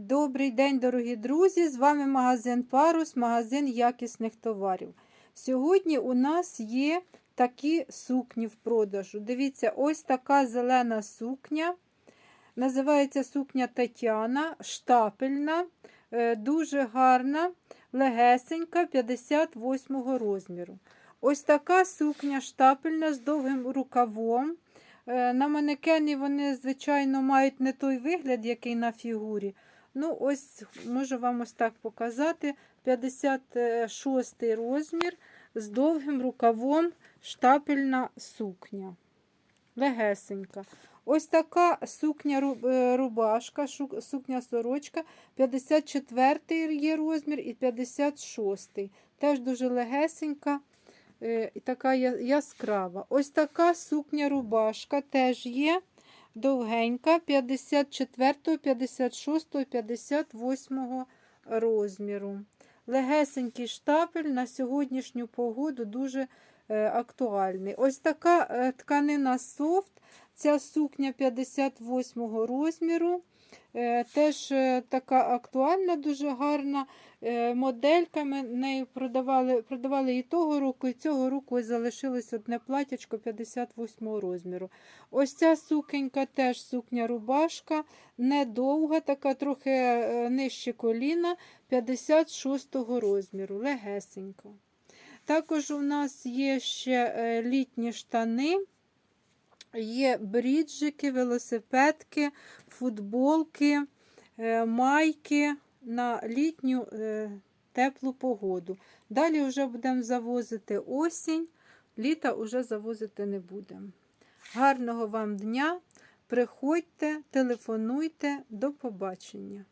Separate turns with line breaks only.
Добрий день, дорогі друзі! З вами магазин Парус, магазин якісних товарів. Сьогодні у нас є такі сукні в продажу. Дивіться, ось така зелена сукня. Називається сукня Тетяна, штапельна, е, дуже гарна, легесенька 58 розміру. Ось така сукня штапельна з довгим рукавом. Е, На манекені вони, звичайно, мають не той вигляд, який на фігурі. Ну, ось можу вам ось так показати. 56 розмір з довгим рукавом штапельна сукня. Легесенька. Ось така сукня е, рубашка, сукня сорочка. 54 є розмір і 56. Теж дуже легесенька е, і така яскрава. Ось така сукня рубашка теж є довгенька 54, 56, 58 розміру. Легесенький штапель на сьогоднішню погоду дуже актуальний. Ось така е, тканина софт. Ця сукня 58 розміру. Е, Теж е, така актуальна, дуже гарна е, моделька. Ми нею продавали, продавали і того року, і цього року ось залишилось одне платячко 58 розміру. Ось ця сукенька теж сукня рубашка, недовга, така трохи е, нижче коліна 56 розміру, легесенька. Також у нас є ще е, літні штани. Є бріджики, велосипедки, футболки, е, майки на літню е, теплу погоду. Далі вже будемо завозити осінь, літа вже завозити не будемо. Гарного вам дня! Приходьте, телефонуйте, до побачення!